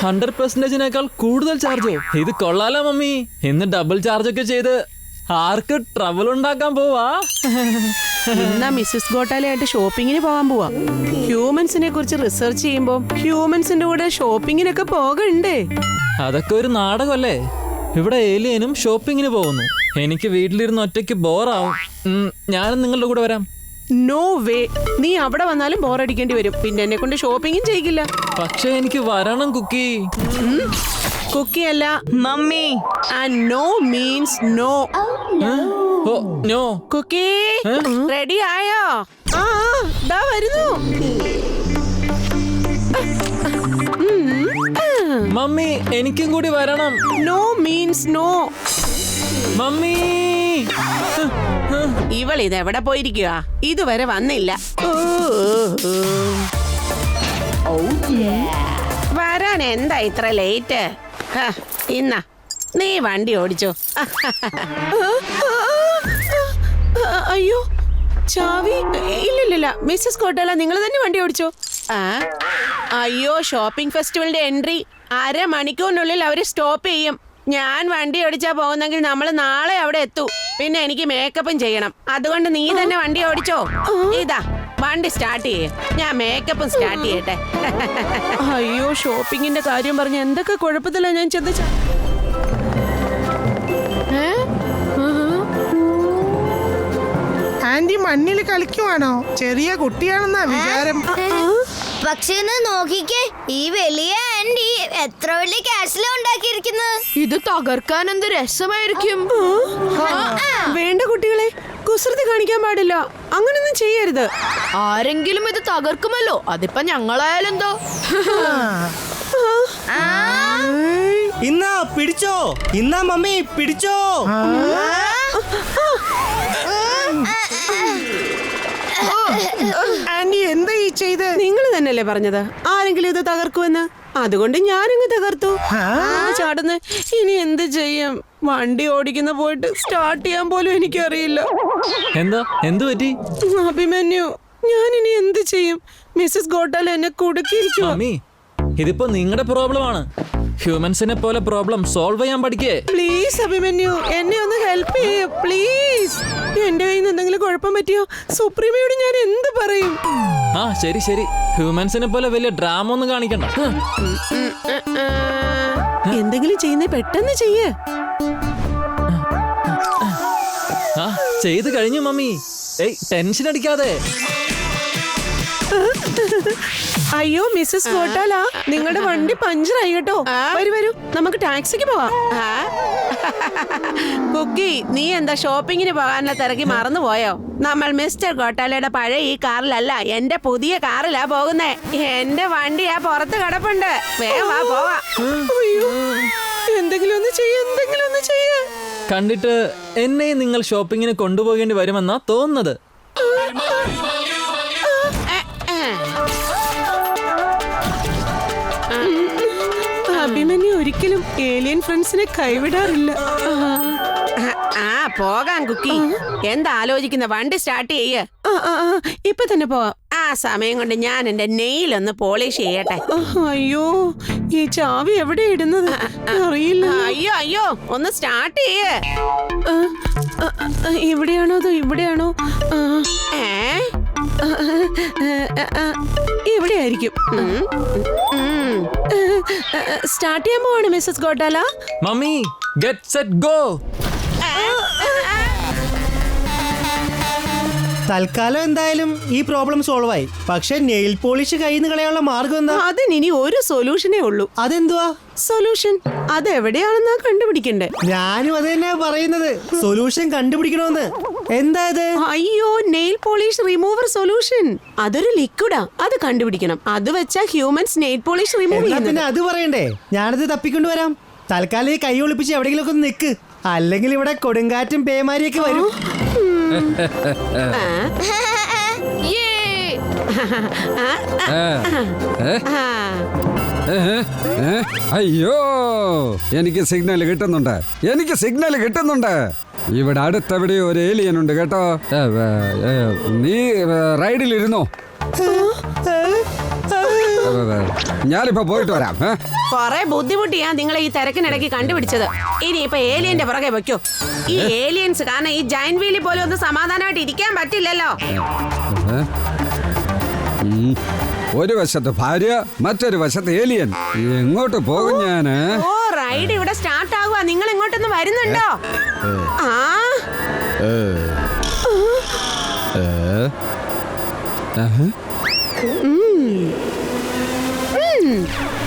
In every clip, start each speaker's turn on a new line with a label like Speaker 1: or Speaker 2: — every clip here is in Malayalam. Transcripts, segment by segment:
Speaker 1: ഹൺഡ്രഡ് പെർസെന്റേജിനേക്കാൾ കൂടുതൽ ചാർജോ? ഇത് കൊള്ളാലോ മമ്മി. ഇന്ന് ഡബിൾ ചാർജ് ഒക്കെ ചെയ്ത് ആർക്ക് ട്രബിൾ ഉണ്ടാക്കാൻ പോവാ?
Speaker 2: എന്നാ മിസ്സസ് ഗോട്ടാലയായിട്ട് ഷോപ്പിങ്ങിന് പോകാൻ പോവാ. ഹ്യൂമൻസിനെ കുറിച്ച് റിസർച്ച് ചെയ്യുമ്പോൾ ഹ്യൂമൻസിന്റെ കൂടെ ഷോപ്പിങ്ങിനൊക്കെ പോകണ്ടേ?
Speaker 1: അതൊക്കെ ഒരു നാടകമല്ലേ? ഇവിടെ ഏലിയനും ഷോപ്പിങ്ങിന് പോകുന്നു. എനിക്ക് വീട്ടിലിരുന്ന് ഒറ്റയ്ക്ക് ബോറാവും. ഞാനും നിങ്ങളുടെ കൂടെ വരാം.
Speaker 2: നോ വേ നീ അവിടെ വന്നാലും ബോറടിക്കേണ്ടി വരും. പിന്നെ എന്നെ കൊണ്ട് ഷോപ്പിങ്ങും ചെയ്യില്ല
Speaker 1: പക്ഷെ എനിക്ക് വരണം കുക്കി.
Speaker 2: കുക്കി അല്ല
Speaker 3: mummy.
Speaker 2: And no means no
Speaker 1: no.
Speaker 2: Cookie ready ആയോ? ആ ആ, ദാ വരുന്നു.
Speaker 1: മമ്മി എനിക്കും കൂടി വരണം.
Speaker 2: No means no
Speaker 1: mummy.
Speaker 2: ഇവൾ ഇത് എവിടെ പോയിരിക്കുക ഇതുവരെ വന്നില്ല. വരാൻ എന്താ ഇത്ര ലേറ്റ്? ഇന്ന നീ വണ്ടി ഓടിച്ചോ. അയ്യോ ചാവി ഇല്ലില്ല മിസ്സസ് കോട്ടല നിങ്ങൾ തന്നെ വണ്ടി ഓടിച്ചോ? അയ്യോ ഷോപ്പിംഗ് ഫെസ്റ്റിവലിന്റെ എൻട്രി അരമണിക്കൂറിനുള്ളിൽ അവർ സ്റ്റോപ്പ് ചെയ്യും. ഞാൻ വണ്ടി ഓടിച്ചാ പോകുന്നെങ്കിൽ നമ്മൾ നാളെ അവിടെ എത്തൂ. പിന്നെ എനിക്ക് മേക്കപ്പും ചെയ്യണം. അതുകൊണ്ട് നീ തന്നെ വണ്ടി ഓടിച്ചോ. ഇതാ വണ്ടി സ്റ്റാർട്ട് ചെയ്യേ. ഞാൻ മേക്കപ്പും സ്റ്റാർട്ട് ചെയ്യട്ടെ. അയ്യോ ഷോപ്പിങ്ങിന്റെ കാര്യം പറഞ്ഞ എന്തൊക്കെ കുഴപ്പത്തിലാ ഞാൻ ചിന്തിച്ച?
Speaker 4: ആന്റി മണ്ണിൽ കളിക്കുവാണോ? ചെറിയ കുട്ടിയാണെന്നാ വിചാരം.
Speaker 5: പക്ഷേ നോക്കിക്കേ. ഈ വലിയ ആന്റി എത്ര വലിയ ക്യാഷിലാ ഉണ്ടാക്കിയിരിക്കുന്നത്
Speaker 6: ഇത് തകർക്കാൻ എന്ത് രസമായിരിക്കും
Speaker 2: വേണ്ട കുട്ടികളെ കുസൃതി കാണിക്കാൻ പാടില്ല അങ്ങനൊന്നും ചെയ്യരുത്
Speaker 6: ആരെങ്കിലും ഇത് തകർക്കുമല്ലോ അതിപ്പോ ഞങ്ങളായാലെന്തോ
Speaker 7: ഇന്നാ പിടിച്ചോ ഇന്നാ മമ്മി പിടിച്ചോ
Speaker 4: ആന്റി എന്താ ഈ ചെയ്ത്
Speaker 2: നിങ്ങൾ തന്നെയല്ലേ പറഞ്ഞത് ആരെങ്കിലും ഇത് തകർക്കുമെന്ന് അതുകൊണ്ട് ഞാനങ്ങ് തകർത്തു. ആ, ചാടുന്ന്. ഇനി എന്ത് ചെയ്യും? വണ്ടി ഓടിക്കുന്ന പോയിട്ട് സ്റ്റാർട്ട് ചെയ്യാൻ പോലും എനിക്കറിയില്ല.
Speaker 1: എന്താ? എന്ത് പറ്റി?
Speaker 2: അഭിമന്യു ഞാൻ ഇനി എന്ത് ചെയ്യും? മിസ്സസ് ഗോട്ടാൽ എന്നെ
Speaker 1: കുടുക്കിയിരിക്കും ഇതിപ്പോ നിങ്ങളുടെ പ്രോബ്ലം ആണ്. ഹ്യൂമൻസിനെ പോലെ പ്രോബ്ലം സോൾവ് ചെയ്യാൻ പഠിക്കേ.
Speaker 2: പ്ലീസ് അഭിമന്യു എന്നെ ഒന്ന് ഹെൽപ്പ് ചെയ്യൂ. പ്ലീസ് എന്റെ കയ്യിൽ നിന്ന് എന്തെങ്കിലും കുഴപ്പം പറ്റിയോ? സുപ്രീമയോട് ഞാൻ എന്ത് പറയും?
Speaker 1: ആ ശരി ശരി. ഹ്യൂമൻസിനെ പോലെ വലിയ ഡ്രാമ ഒന്നും കാണിക്കണ്ട. ഹ്.
Speaker 2: എന്തെങ്കിലും ചെയ്യുന്നേ പെട്ടെന്ന് ചെയ്യേ.
Speaker 1: ആ ചെയ്തു കഴിഞ്ഞു മമ്മി. ഏയ് ടെൻഷൻ അടിക്കാതെ.
Speaker 2: അയ്യോ മിസ്സസ് ഗോട്ടാല. നിങ്ങളുടെ വണ്ടി പഞ്ചറായി കേട്ടോ. വരൂ വരൂ. നമുക്ക് ടാക്സിക്ക് പോവാം. കുക്കി നീ എന്താ ഷോപ്പിങ്ങിന് പോകാനുള്ള തിരക്കി മറന്നു പോയോ? നമ്മൾ മിസ്റ്റർ ഗോട്ടാലയുടെ പഴയ ഈ കാറിലല്ല എന്റെ പുതിയ കാറിലാ പോകുന്നേ. എന്റെ വണ്ടിയാ പുറത്ത് കിടപ്പുണ്ട്. വേഗം വാ പോവാ. അയ്യോ എന്തെങ്കിലും ഒന്ന് ചെയ്യ എന്തെങ്കിലും ഒന്ന് ചെയ്യ.
Speaker 1: കണ്ടിട്ട് എന്നെ നിങ്ങൾ ഷോപ്പിങ്ങിന് കൊണ്ടുപോകേണ്ടി വരുമെന്നാ തോന്നുന്നത്.
Speaker 2: ഏലിയൻ ഫ്രണ്ട്സിനെ കൈവിടാറില്ല. ആ പോകാം കുക്കി. എന്താ ആലോചിക്കുന്ന വണ്ടി സ്റ്റാർട്ട് ചെയ്യ. ഇപ്പൊ തന്നെ പോവാം. ആ സമയം കൊണ്ട് ഞാൻ എന്റെ നെയിലൊന്ന് പോളിഷ് ചെയ്യട്ടെ. അയ്യോ ഈ ചാവി എവിടെ ഇടുന്നത്? അറിയില്ല അയ്യോ അയ്യോ ഒന്ന് സ്റ്റാർട്ട് ചെയ്യേ. ഇവിടെയാണോ അതോ ഇവിടെയാണോ? ഏ? ഇവിടെ ആയിരിക്കും സ്റ്റാർട്ട് ചെയ്യാൻ പോവാണ് Mrs Gottala.
Speaker 1: Mummy get set go.
Speaker 7: തൽക്കാലം എന്തായാലും ഈ പ്രോബ്ലം സോൾവ് ആയി. പക്ഷെ നെയിൽ പോളിഷ് കയ്യിൽ നിന്ന് കളയാനുള്ള മാർഗം എന്താ?
Speaker 2: അതിന് ഇനി ഒരു സൊല്യൂഷനേ ഉള്ളൂ.
Speaker 7: അതെന്തുവാ?
Speaker 2: സൊല്യൂഷൻ. അത് എവിടെയാണെന്നാ കണ്ടുപിടിക്കണ്ടേ?
Speaker 7: ഞാനും അത് തന്നെയാ പറയുന്നത്. സൊല്യൂഷൻ കണ്ടുപിടിക്കണമെന്ന്. എന്താ ഇത്
Speaker 2: അയ്യോ നെയിൽ പോളിഷ് റിമൂവർ സൊല്യൂഷൻ അതൊരു ലിക്വിഡാ അത് കണ്ടുപിടിക്കണം. അത് വെച്ചാ ഹ്യൂമൻസ് നെയിൽ പോളിഷ് റിമൂവ്
Speaker 7: എന്നാ
Speaker 2: ചെയ്യുന്നത്.
Speaker 7: പിന്നെ അത് പറയണ്ടേ? ഞാനത് തപ്പിക്കൊണ്ട് വരാം. തൽക്കാലം ഈ കൈ ഒളിപ്പിച്ച് എവിടെയെങ്കിലും ഒക്കെ ഒന്ന് നിക്ക്. അല്ലെങ്കിൽ ഇവിടെ കൊടുങ്കാറ്റും പേമാരിയൊക്കെ വരും.
Speaker 6: യേ
Speaker 2: ആ?
Speaker 3: ഏ? അയ്യോ എനിക്ക് സിഗ്നൽ കിട്ടുന്നുണ്ട്. എനിക്ക് സിഗ്നൽ കിട്ടുന്നുണ്ട്. ഇവിടെ അടുത്തെവിടെ ഒരു ഏലിയൻ ഉണ്ട് കേട്ടോ. നീ റൈഡിലിരുന്നോ ഞാനിപ്പോ പോയിട്ട് വരാം?
Speaker 8: കൊറേ ബുദ്ധിമുട്ടിയാ നിങ്ങളെ ഈ തിരക്കിനിടയ്ക്ക് കണ്ടുപിടിച്ചത്. ഇനി ഇപ്പൊ ഏലിയന്റെ പുറകെ വെക്കോ. ഈ ഏലിയൻസ് കാരണം ഈ ജൈൻ വീലി പോലെ ഒന്ന് സമാധാനമായിട്ട് ഇരിക്കാൻ പറ്റില്ലല്ലോ.
Speaker 3: ഒരു വശത്ത് ഭാര്യ മറ്റൊരു വശത്ത് ഏലിയൻ എങ്ങോട്ട് പോകും ഞാൻ
Speaker 8: ഓ റൈഡ് ഇവിടെ സ്റ്റാർട്ട് ആകുക നിങ്ങൾ ഇങ്ങോട്ടൊന്ന് വരുന്നുണ്ടോ ആ?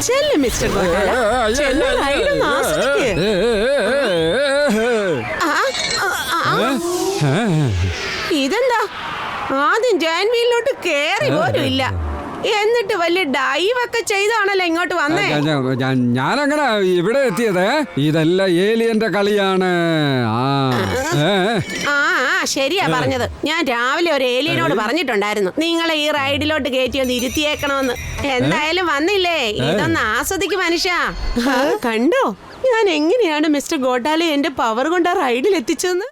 Speaker 8: ചെല്ലു മിസ്റ്റർ റൈഡ് ആസ്വദിക്ക്. ഇതെന്താ ആദ്യം ജോയിൻ വീലിലോട്ട് കേറി പോലും ഇല്ല എന്നിട്ട് വലിയ ഡൈവ് ഒക്കെ ചെയ്താണല്ലോ ഇങ്ങോട്ട് വന്നേ.
Speaker 3: ഞാനങ്ങനെ ഇവിടെ എത്തിയത് ഇതല്ല ഏലിയന്റെ കളിയാണ്. ആ
Speaker 8: ശരിയാ പറഞ്ഞത്. ഞാൻ രാവിലെ ഒരു ഏലിയനോട് പറഞ്ഞിട്ടുണ്ടായിരുന്നു നിങ്ങളെ ഈ റൈഡിലോട്ട് കയറ്റി ഒന്ന് ഇരുത്തിയേക്കണമെന്ന്. എന്തായാലും വന്നില്ലേ? ഇതൊന്ന് ആസ്വദിക്ക് മനുഷ്യ. കണ്ടോ? ഞാൻ എങ്ങനെയാണ് മിസ്റ്റർ ഗോട്ടാലെ എന്റെ പവർ കൊണ്ട് ആ റൈഡിൽ എത്തിച്ചതെന്ന്?